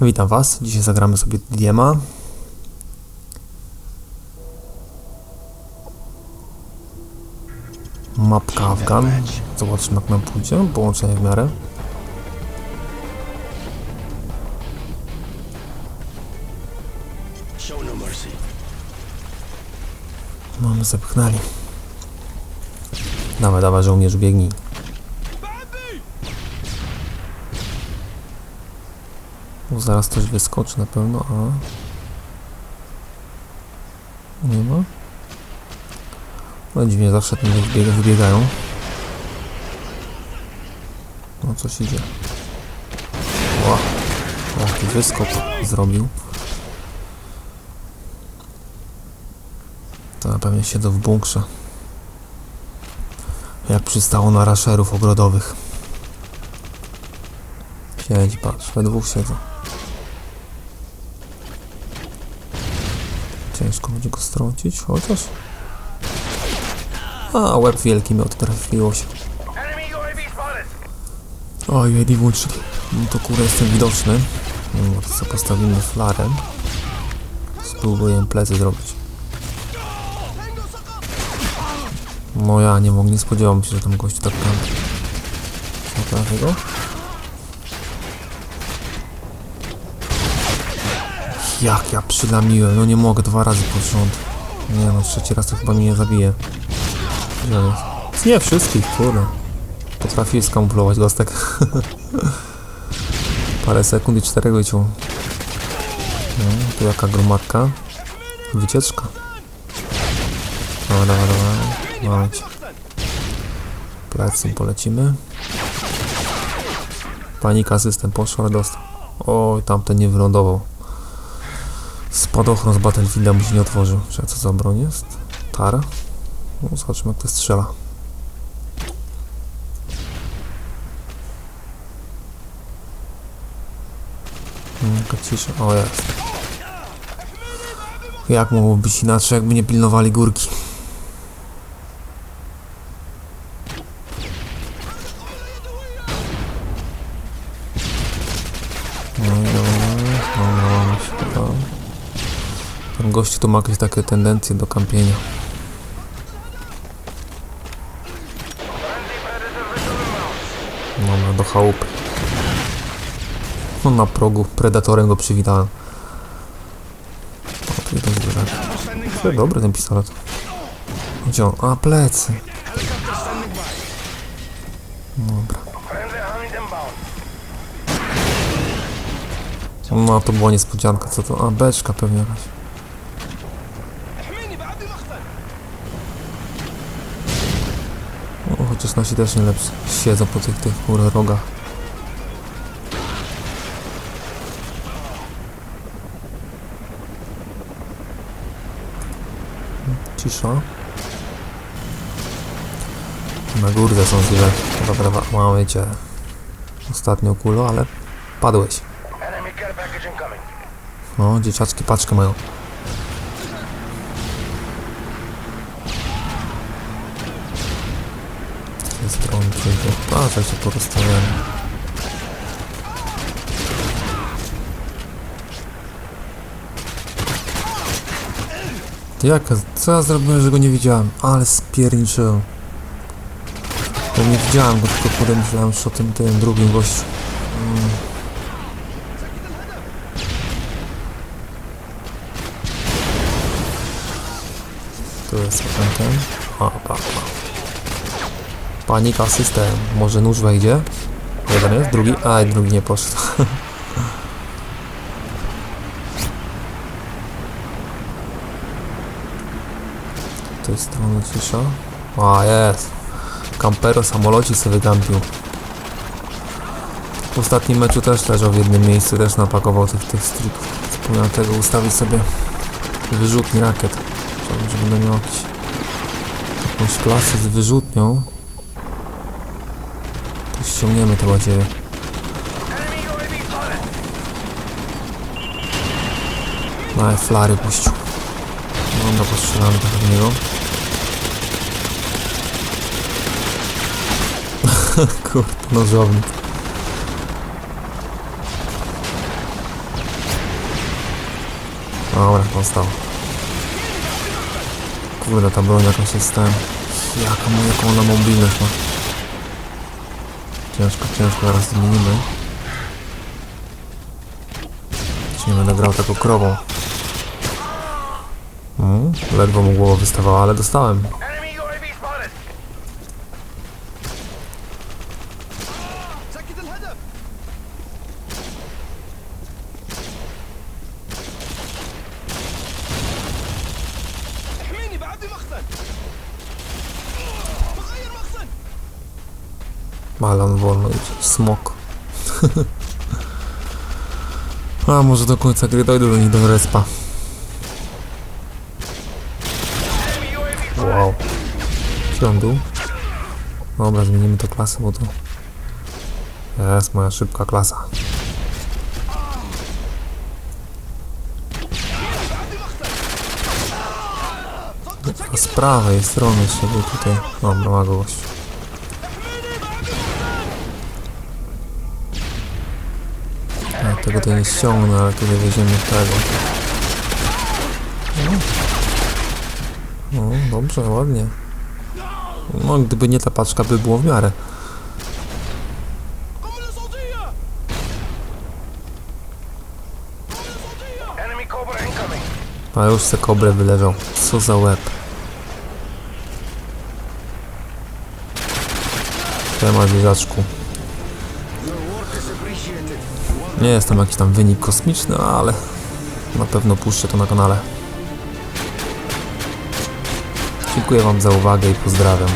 Witam Was. Dzisiaj zagramy sobie Diema. Mapka Afgan. Zobaczymy jak nam pójdzie. Połączenie w miarę. Mamy zepchnęli. Dawaj, dawaj, żołnierz, biegnij. O, zaraz coś wyskoczy na pewno, a... Nie ma? No dziwnie, zawsze tam wybiega, wybiegają. No, coś idzie. Ła, jaki wyskok zrobił. To na pewno siedzą w bunkrze. Jak przystało na raszerów ogrodowych. Siedzi, patrz, we dwóch siedzą. Ciężko będzie go strącić, chociaż... A, łeb wielki miał, to trafiło się. Oj, Eddie włączył. No to kurę jestem widoczny. No co postawimy flarem. Spróbuję plecy zrobić. No ja nie mogę, nie spodziewałem się, że tam gość tak tam. Co trafię go? Jak ja przylamiłem, no nie mogę dwa razy pod rząd. Nie no, trzeci raz to chyba mnie nie zabije. Nie wszystkich, kurde. Potrafię skamuflować gostek. Parę sekund i czterech wyciął. No, tu jaka gromadka. Wycieczka. Dobra, dobra, dobra. Mamy cię. Plecem polecimy. Panika system poszła, ale dostał. Oj, tamten nie wylądował. Spadochron z Battlefielda mu się nie otworzył. Czy co za broń jest? Tara? No, zobaczymy jak to strzela. Jaka cisza. O jest. Jak mogłoby być inaczej, jakby nie pilnowali górki? Ten gościu to ma jakieś takie tendencje do kampienia. Dobra, do chałupy. No na progu, predatorem go przywitałem. O, tu jeden Dobry ten pistolet. Gdzie on? A, plecy. Dobra. No, to była niespodzianka. Co to? A, beczka pewnie jakaś. O, chociaż nasi też nie lepsi. Siedzą po tych, tych kurde, rogach. Cisza. Na górze są zwierzęta. Dobra, dobra, mamy cię. Ostatnią kulą, ale padłeś. No, dzieciaczki paczkę mają. Strony. Patrz, jak się porozstawiają. Ty jak, co ja zrobiłem, że go nie widziałem? Ale spierniczyłem. Bo nie widziałem go, tylko potem że o tym, tym drugim gościu. Mm. Tu jest ten. A, pa, pa. Panika system. Może nóż wejdzie? Jeden jest, drugi. A, drugi nie poszedł. Tej strony cisza. A, jest. Campero samolocik sobie wygampił. W ostatnim meczu też leżał w jednym miejscu, też napakował tych, tych strików. Zapomniałem tego ustawić sobie wyrzutni rakiet. Chciałbym, żeby będę miał jakiś, jakąś klasę z wyrzutnią. Ściągniemy te badziewie. Enemy UAV spotted. No, flary puścił. Dobra, postrzelamy trochę w niego. Kurde, nożownik. Dobra, dostał. Kurde, ta broń jakaś jest ten... Jaka, jaką ona mobilność ma. Ciężko, ciężko, zaraz zmienimy. Już nie będę grał tego krową. Mm, ledwo mu głowa wystawała, ale dostałem. Ale on wolno idzie. Smok. A może do końca gry dojdę do nich do respa. Wow. Gdzie on był? Dobra, zmienimy to klasę, bo to... Jest moja szybka klasa. Z prawej strony był tutaj. Dobra, ma go gość. tego to nie ściągnę, ale tutaj weźmiemy tego. No. no, dobrze, ładnie. No, gdyby nie ta paczka, by było w miarę. A już se kobrę wyleżał. Co za łeb. Temat zwierzaczku. Nie jest tam jakiś tam wynik kosmiczny, ale na pewno puszczę to na kanale. Dziękuję wam za uwagę i pozdrawiam.